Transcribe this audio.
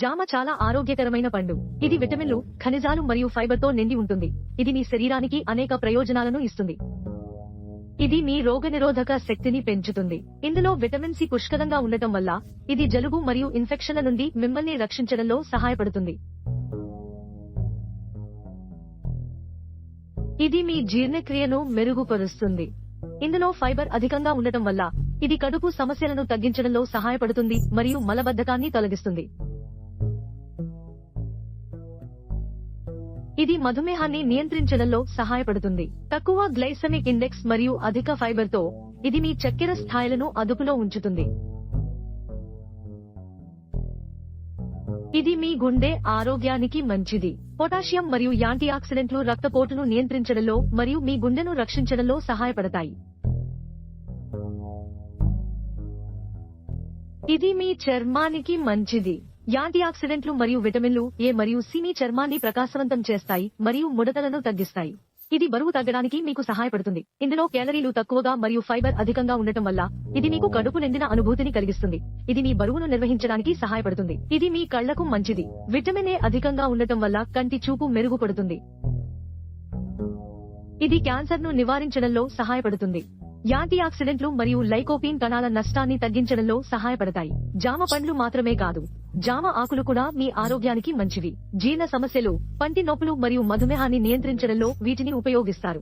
జామ చాలా ఆరోగ్యకరమైన పండు. ఇది విటమిన్లు ఖనిజాలు మరియు ఫైబర్తో నిండి ఉంటుంది. ఇది మీ శరీరానికి అనేక ప్రయోజనాలను ఇస్తుంది. ఇది మీ రోగనిరోధక శక్తిని పెంచుతుంది. ఇందులో విటమిన్ సి పుష్కలంగా ఉండటం వల్ల ఇది జలుబు మరియు ఇన్ఫెక్షన్ల నుండి మిమ్మల్ని రక్షించడంలో సహాయపడుతుంది. ఇది మీ జీర్ణక్రియను మెరుగుపరుస్తుంది. ఇందులో ఫైబర్ అధికంగా ఉండటం వల్ల ఇది కడుపు సమస్యలను తగ్గించడంలో సహాయపడుతుంది మరియు మలబద్ధకాన్ని తొలగిస్తుంది. ఇది మధుమేహాన్ని నియంత్రించడంలో సహాయపడుతుంది. తక్కువ గ్లైసమిక్ ఇండెక్స్ మరియు అధిక ఫైబర్తో ఇది మీ చక్కెర స్థాయిలను అదుపులో ఉంచుతుంది. ఇది మీ గుండె ఆరోగ్యానికి మంచిది. పొటాషియం మరియు యాంటీ ఆక్సిడెంట్లు రక్తపోటును నియంత్రించడంలో మరియు మీ గుండెను రక్షించడంలో సహాయపడతాయి. ఇది మీ చర్మానికి మంచిది. యాంటీ ఆక్సిడెంట్లు మరియు విటమిన్లు ఏ మరియు సి మీ చర్మాన్ని ప్రకాశవంతం చేస్తాయి మరియు ముడతలను తగ్గిస్తాయి. ఇది బరువు తగ్గడానికి మీకు సహాయపడుతుంది. ఇందులో క్యాలరీలు తక్కువగా మరియు ఫైబర్ అధికంగా ఉండటం వల్ల ఇది మీకు కడుపు నిండిన అనుభూతిని కలిగిస్తుంది. ఇది మీ బరువును నిర్వహించడానికి సహాయపడుతుంది. ఇది మీ కళ్ళకు మంచిది. విటమిన్ ఏ అధికంగా ఉండటం వల్ల కంటి చూపు మెరుగుపడుతుంది. ఇది క్యాన్సర్ను నివారించడంలో సహాయపడుతుంది. యాంటీ ఆక్సిడెంట్లు మరియు లైకోపీన్ కణాల నష్టాన్ని తగ్గించడంలో సహాయపడతాయి. జామ పండ్లు మాత్రమే కాదు. జామ ఆకులు కూడా మీ ఆరోగ్యానికి మంచివి. జీర్ణ సమస్యలు పంటి నొప్పులు మరియు మధుమేహాన్ని నియంత్రించడంలో వీటిని ఉపయోగిస్తారు.